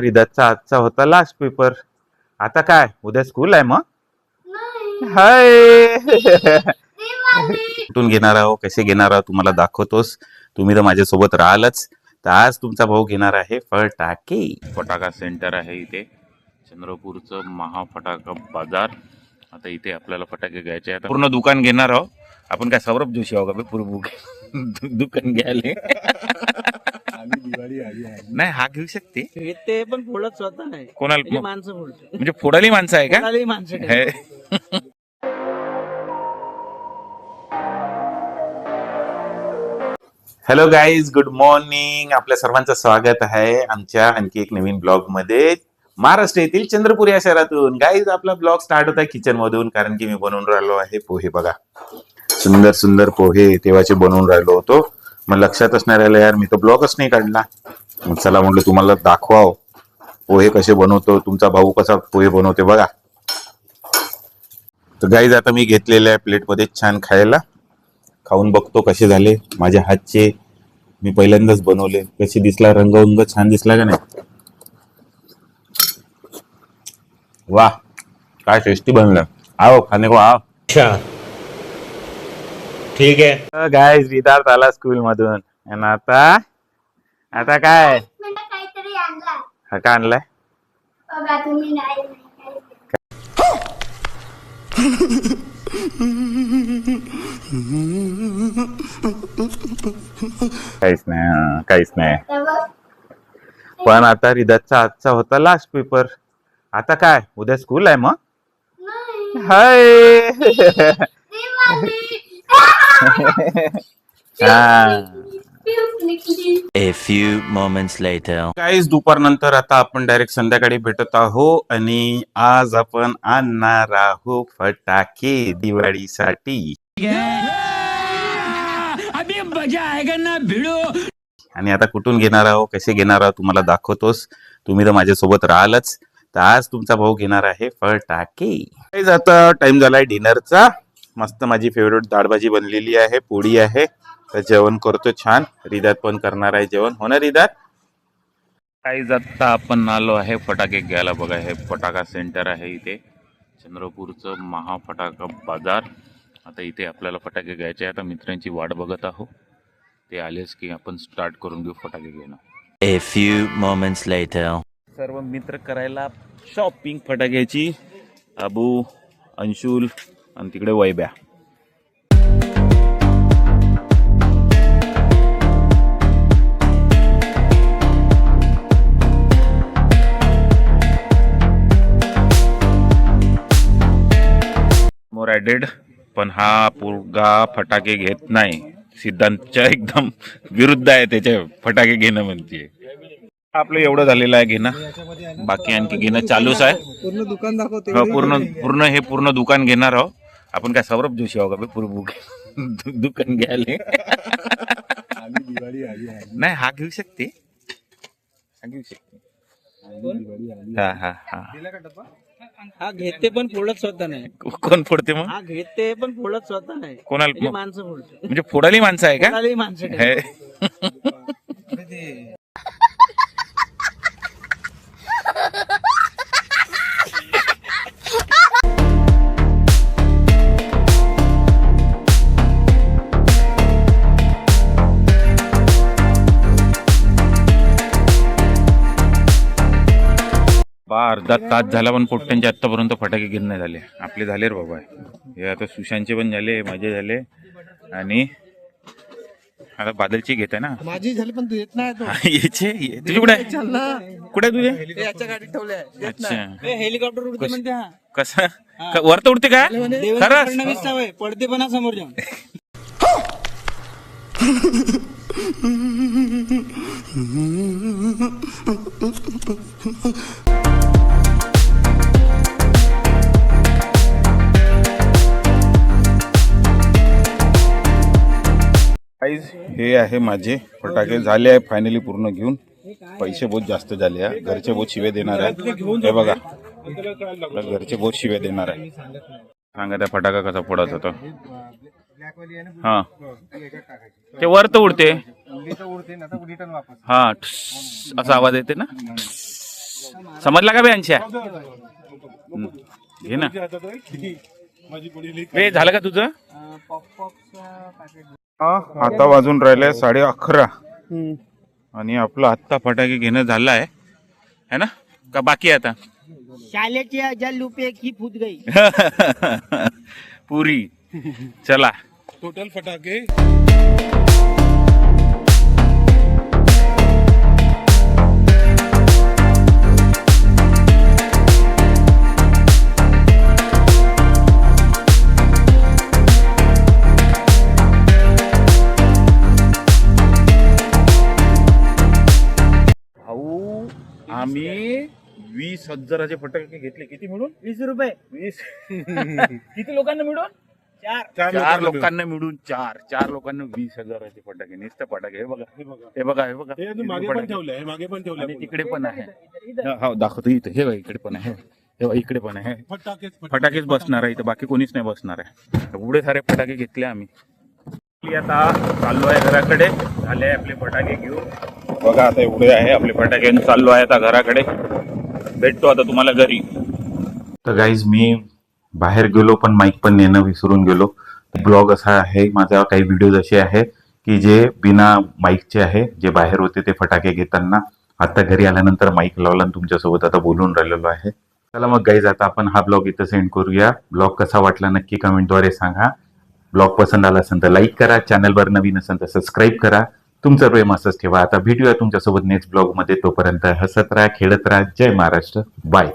रिदाचा आजचा होता last paper आता काय? उद्या स्कूल आहे मग? नाही. हाय. कुठून घेणार आहो? कसे घेणार आहो? तुम्हाला दाखवतोस तुम्ही तर माझ्यासोबत राहालच. तर आज तुमचा भाऊ घेणार आहे फटाके. फटाका सेंटर आहे इथे. चंद्रपूरचं महाफटाका बाजार. आता इथे आपल्याला फटाके घ्यायचे आता पूर्ण दुकान घेणार आहो. आपण काय सौरभ जोशी आहो का? दुकान घ्यायले. नाही हा घेऊ शकते. ते पण फोडत स्वतः नाही. कोणाला माणसं फोडते म्हणजे फोडाली माणसं आहे का? माणसं. हे. हॅलो गाईज गुड मॉर्निंग आपल्या सर्वांचं स्वागत आहे आमच्या आणखी एक नवीन ब्लॉगमध्ये महाराष्ट्र येथील चंद्रपूर या शहरातून. गाईज आपला ब्लॉग स्टार्ट होता किचन मधून कारण की मी बनवून राहिलो आहे पोहे. बघा. सुंदर सुंदर पोहे तेव्हाचे बनवून राहिलो होतो. मग लक्षातच नाही राहिलं यार मी तर ब्लॉगच नाही काढला. चला म्हटलं तुम्हाला दाखवाव. पोहे कसे बनवतो तुमचा भाऊ कसा पोहे बनवते बघा. तर गाईज आता मी घेतलेल्या प्लेटमध्ये छान खायला. खाऊन बघतो कसे झाले. माझ्या हातचे मी पहिल्यांदाच बनवले. कसे दिसला रंग उंग छान दिसला का नाही? वा काय टेस्टी बनलं. आओ खाने को आओ अच्छा. ठीक है गाय रिदार्थ आला स्कूल मधून. आणि आता आता काय? काहीतरी आणला. हा का आणलाय. काहीच नाही हा, काहीच नाही. पण आता रिदातचा आजचा होता लास्ट पेपर आता काय? उद्या स्कूल आहे मग? नाही. हाय. निघली. A few moments later. काहीच दुपारनंतर आता आपण डायरेक्ट संध्याकाळी भेटत आहो आणि आज आपण आणणार आहोत फटाके दिवाळीसाठी. आणि आता कुठून घेणार आहो कसे घेणार आहोत तुम्हाला दाखवतोस. तुम्ही तर माझ्यासोबत राहालच. तर आज तुमचा भाऊ घेणार आहे फटाके. आता टाइम झालाय डिनरचा मस्त माझी फेवरेट डाळभाजी बनलेली आहे पोळी आहे. तर जेवण करतो छान. रिदात पण करणार आहे जेवण. हो ना रिदात? काही आता आपण आलो आहे फटाके घ्यायला. बघा हे फटाका सेंटर आहे इथे. चंद्रपूरचं महाफटाका बाजार. आता इथे आपल्याला फटाके घ्यायचे. आता मित्रांची वाट बघत आहो ते आलेच की आपण स्टार्ट करून घेऊ फटाके घेणं. A few moments later. सर्व मित्र करायला शॉपिंग फटाक्याची. अबू अंशुल आणि तिकडे वैब्या मोर ॲडेड पण हा पोरगा फटाके घेत नाही. सिद्धांतच्या एकदम विरुद्ध आहे त्याचे फटाके घेणं म्हणते आपलं एवढं झालेलं आहे घेणं. बाकी आणखी घेणं चालूच आहे. पूर्ण दुकान दाखवते हो, पूर्ण पूर्ण हे पूर्ण दुकान घेणार आहो आपण काय सौरभ जोशी आहो का? बुक- दुकान घ्यायले. नाही हा घेऊ शकते. हा घेऊ शकते. हा हा हा. हा घेते पण फोडत स्वतः नाही. कोण फोडते मग? हा घेते पण फोडत स्वतः नाही. कोणाला म्हणजे? माणसं फोडते म्हणजे फोडाली माणसं आहे का? माणसं अर्धा तास झाला पण पोट्ट्यांचे आतापर्यंत फटाके घेऊन नाही झाले. आपले झाले रे बाबा. हे आता सुशांतचे पण झाले माझे झाले. आणि आता बादलची घेत आहे ना. माझी झाली पण तू येत नाही तो याचे ये. तुझे कुठे आहे? चल ना. कुठे तुझे? याच्या गाडीत ठेवले अच्छा. हेलिकॉप्टर उडते कस- म्हणते हा. कसं क- वर तर उडते का खरंच? फडणवीस पडते पण समोर जाऊन. हे आहे माझे फटाके. झाले आहे फायनली पूर्ण घेऊन. पैसे बहुत जास्त झाले आहे. घरचे बहुत शिवे देणार आहे हे बघा. घरचे बहुत शिवे देणार आहे. सांगा त्या फटाका कसा फोडायचा होता हा. ते वर तर उडते. हा. असा आवाज येते ना. समजला का बे घे ना. झालं का तुझं? आता वाजून राहिले साडे अकरा. आणि आपलं आत्ता फटाके घेणं झालं आहे है ना? का बाकी आता? शालेची जल पे की फूट गई. पुरी. चला. टोटल फटाके. आम्ही वीस हजाराचे फटाके घेतले. किती मिळून? वीस रुपये. वीस. किती लोकांना मिळून? चार. चार लोकांना मिळून. चार. चार लोकांना वीस हजाराचे फटाके. नुसते फटाके. हे बघा. हे बघा. हे बघा हे हे मागे पण ठेवलंय हे मागे पण आणि ठेवलंय तिकडे पण आहे. हो दाखवतो इथं. हे बघा इकडे पण आहे. हे बघा इकडे पण आहे. फटाकेच फटाकेच. बसणार आहे इथं. बाकी कोणीच नाही बसणार आहे. एवढे सारे फटाके घेतले आम्ही. आता चाललो आहे घराकडे. झाले आपले फटाके घेऊन. बघा आता एवढे आहे आपले फटाके घेऊन चाललो आहे आता घराकडे. भेटतो आता तुम्हाला घरी. तर गाईज मी बाहेर गेलो पण माईक पण नेणं विसरून गेलो. ब्लॉग असा आहे माझा काही व्हिडिओज असे आहे की जे बिना माईकचे आहे जे बाहेर होते ते फटाके घेताना. आता घरी आल्यानंतर माईक लावला आणि तुमच्यासोबत आता बोलून राहिलेलो आहे. चला मग गाईज आता आपण हा ब्लॉग इथं सेंड करूया. ब्लॉग कसा वाटला नक्की कमेंटद्वारे सांगा. ब्लॉग पसंत आला असेल तर लाईक करा चॅनलवर नवीन असेल तर सबस्क्राईब करा. तुमचं प्रेम असंच ठेवा. आता भेटूया तुमच्यासोबत नेक्स्ट ब्लॉगमध्ये. तोपर्यंत हसत राहा खेळत राहा. जय महाराष्ट्र. बाय